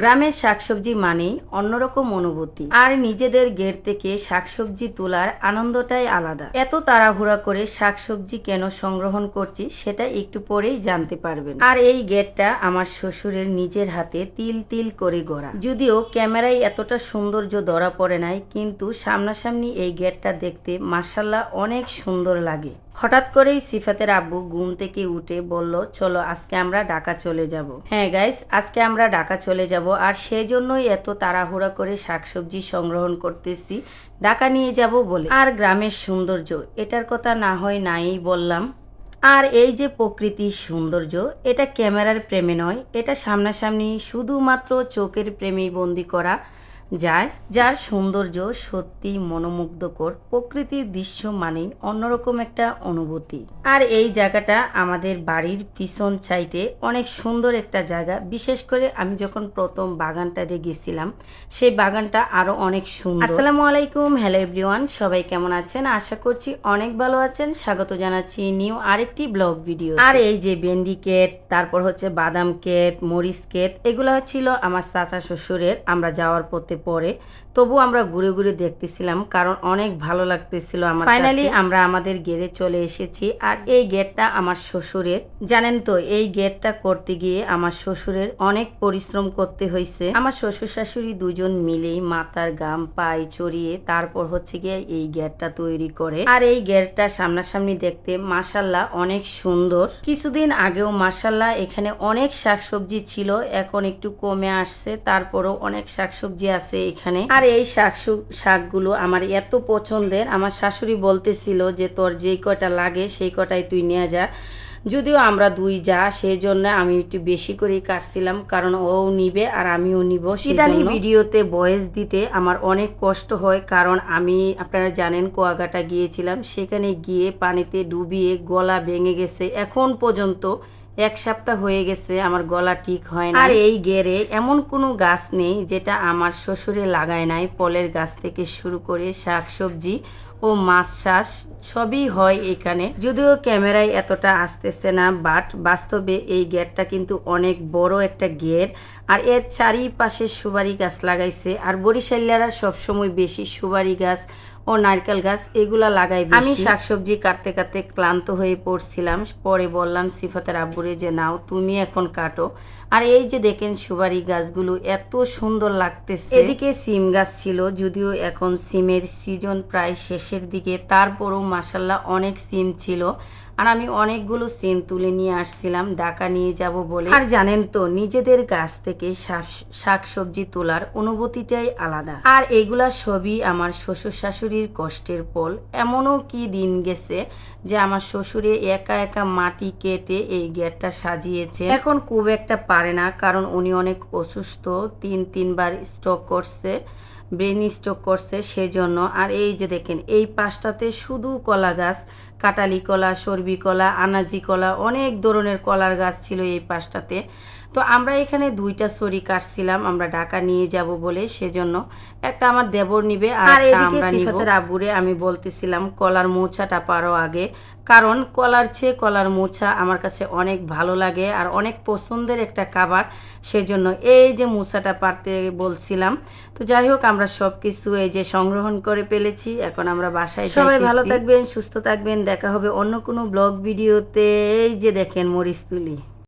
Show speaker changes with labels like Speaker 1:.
Speaker 1: গ্রামের শাকসবজি মানেই অন্যরকম অনুভূতি। আর নিজেদের গেট থেকে শাকসবজি তোলার আনন্দটাই আলাদা। এত তাড়াহুড়া করে শাকসবজি কেন সংগ্রহণ করছি সেটা একটু পরেই জানতে পারবেন। আর এই গেটটা আমার শ্বশুরের নিজের হাতে তিল তিল করে গড়া। যদিও ক্যামেরায় এতটা সৌন্দর্য ধরা পড়ে নাই, কিন্তু সামনাসামনি এই গেটটা দেখতে মাসাল্লাহ অনেক সুন্দর লাগে। হঠাৎ করেই সিফাতের আব্বু ঘুম থেকে উঠে বলল, চলো, আজকে আমরা ঢাকা চলে যাব। হ্যাঁ গাইস আজকে আমরা ঢাকা চলে যাব আর সেজন্যই এত তাড়াহুড়া করে শাকসবজি সংগ্রহণ করতেছি। ঢাকা নিয়ে যাব বলে। আর গ্রামের সৌন্দর্য, এটার কথা না হয় নাই বললাম। আর এই যে প্রকৃতির সৌন্দর্য, এটা ক্যামেরার প্রেমে নয়, এটা সামনাসামনি শুধুমাত্র চোখের প্রেমেই বন্দি করা। যায় যার সৌন্দর্য সত্যি মনোমুগ্ধকর প্রকৃতির দৃশ্য মানেই অন্যরকম একটা অনুভূতি। আর এই জায়গাটা আমাদের বাড়ির পিছন সাইডে অনেক সুন্দর একটা জায়গা। বিশেষ করে আমি যখন প্রথম বাগানটাতে গেছিলাম সেই বাগানটা আরও অনেক সুন্দর। আসসালামু আলাইকুম হ্যালো এভরিওয়ান সবাই কেমন আছেন? আশা করছি অনেক ভালো আছেন। স্বাগত জানাচ্ছি নিউ আরেকটি ব্লগ ভিডিও আর এই যে ভেন্ডি কেট তারপর হচ্ছে বাদাম কেট মরিচ কেট এগুলো ছিল আমার চাচা শ্বশুরের। আমরা যাওয়ার পথে পরে তবু আমরা ঘুরে ঘুরে দেখতেছিলাম কারণ অনেক ভালো লাগতেছিল আমার ফাইনালি আমরা আমাদের গেটে চলে এসেছি আর এই গেটটা আমার শ্বশুরের। জানেন তো এই গেটটা করতে গিয়ে আমার শ্বশুরের অনেক পরিশ্রম করতে হয়েছে আমার শ্বশুর শাশুড়ি দুজন মিলেই মাথার গাম পাই চড়িয়ে তারপর হচ্ছে গিয়ে এই গেটটা তৈরি করে। আর এই গেটটা সামনাসামনি দেখতে মাসাল্লাহ অনেক সুন্দর। কিছুদিন আগেও মাসাল্লাহ এখানে অনেক শাকসবজি ছিল এখন একটু কমে আসছে তারপরও অনেক শাকসবজি আছে। এখানে। আর এই শাক শাকগুলো আমার এত পছন্দের, আমার শাশুড়ি বলতেছিল যে তোর যেই কটা লাগে সেই কটাই তুই নিয়ে যা। যদিও আমরা দুই যা সেই জন্য আমি একটু বেশি করেই কাটছিলাম, কারণ ও নিবে আর আমিও নিব ইদানি ভিডিওতে বয়েস দিতে আমার অনেক কষ্ট হয়, কারণ আমি, আপনারা জানেন কোয়াগাটা গিয়েছিলাম। সেখানে গিয়ে পানিতে ডুবিয়ে গলা ভেঙে গেছে। এখন পর্যন্ত এক সপ্তাহ হয়ে গেছে, আমার গলা ঠিক হয় না আর এই গেরে এমন কোনো গাছ নেই যেটা আমার শ্বশুরে লাগায় নাই। ফলের গাছ থেকে শুরু করে শাক সবজি ও মাছ চাষ সবই হয় এখানে। যদিও ক্যামেরায় এতটা আসতেছে না, বাট বাস্তবে এই গেটটা কিন্তু অনেক বড় একটা গের। আর এর চারিপাশে সুপারি গাছ লাগাইছে। আর বরিশালিয়ারা সবসময় বেশি সুপারি গাছ ও নারকেল গাছ এগুলা লাগাই আমি শাকসবজি কাটতে কাটতে ক্লান্ত হয়ে পড়ছিলাম। পরে বললাম সিফাতের আব্বুরে যে নাও তুমি এখন কাটো। আর এই যে দেখেন সুবারি গাছগুলো এত সুন্দর লাগতেছে। এদিকে সিম গাছ ছিল যদিও এখন সিমের সিজন প্রায় শেষের দিকে। তারপরও মাসাল্লাহ অনেক সিম ছিল। আর আমি অনেকগুলো সিম তুলে নিয়ে আসছিলাম ডাকা নিয়ে যাব বলে। আর জানেন তো, নিজেদের গাছ থেকে শাক সবজি তোলার অনুভূতিটাই আলাদা। আর এগুলা সবই আমার শ্বশুর শাশুড়ির কষ্টের ফল। এমনও কি দিন গেছে যে আমার শ্বশুরে একা একা মাটি কেটে এই গেটটা সাজিয়েছে এখন খুব একটা পারে না, কারণ উনি অনেক অসুস্থ, তিন, তিনবার স্ট্রোক করছে ব্রেন স্ট্রোক করছে সেজন্য। আর এই যে দেখেন, এই পাশটাতে শুধু কলা গাছ কাটালি কলা সর্বি কলা আনাজি কলা অনেক ধরনের কলার গাছ ছিল এই পাশটাতে। তো আমরা এখানে দুইটা সরি কাটছিলাম আমরা ঢাকা নিয়ে যাব বলে সেজন্য। একটা আমার দেবর নিবে আর এদিকে সিফাতের আবুরে আমি বলতেছিলাম কলার মোছাটা পারো আগে। কারণ কলার চেয়ে কলার মোছা আমার কাছে অনেক ভালো লাগে আর অনেক পছন্দের একটা খাবার। সেজন্য এই যে মোছাটা পারতে বলছিলাম। তো যাই হোক আমরা সব কিছু এই যে সংগ্রহণ করে পেলেছি এখন আমরা বাসায় সবাই ভালো থাকবেন সুস্থ থাকবেন দেখা হবে অন্য কোনো ব্লগ ভিডিওতে। এই যে দেখেন মরিচ তুলি।